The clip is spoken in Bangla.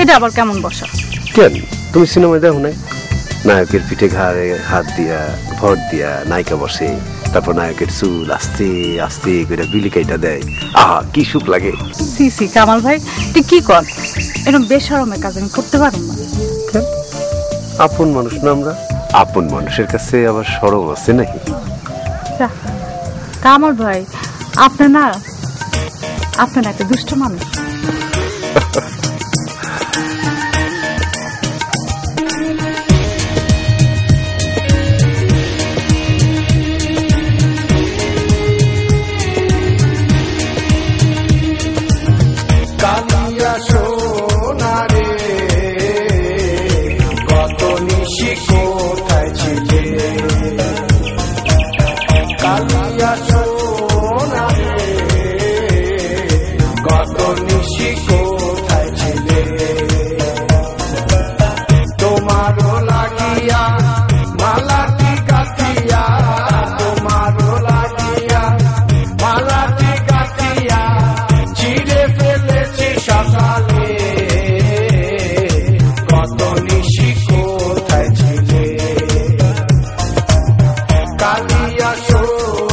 এটা আবার কেমন বসা? কেন? তুমি সিনেমায় দেখো নাই? নায়কের পিঠে ঘাড়ে হাত দিয়া ভর দিয়া নায়িকা বসে তারপর নায়কের চুল আস্তে আস্তে করে বিলিকাইটা দেয়। আহা কি সুখ লাগে। সি সি কামাল ভাই তুই কি কর? এরকম বেসরমের কাজ আমি করতে পারব না। আপন মানুষ না আমরা? আপন মানুষের কাছে আবার সরম আছে নাকি? কামাল ভাই আপনি না আপনি না একটা দুষ্ট মানুষ। Shobha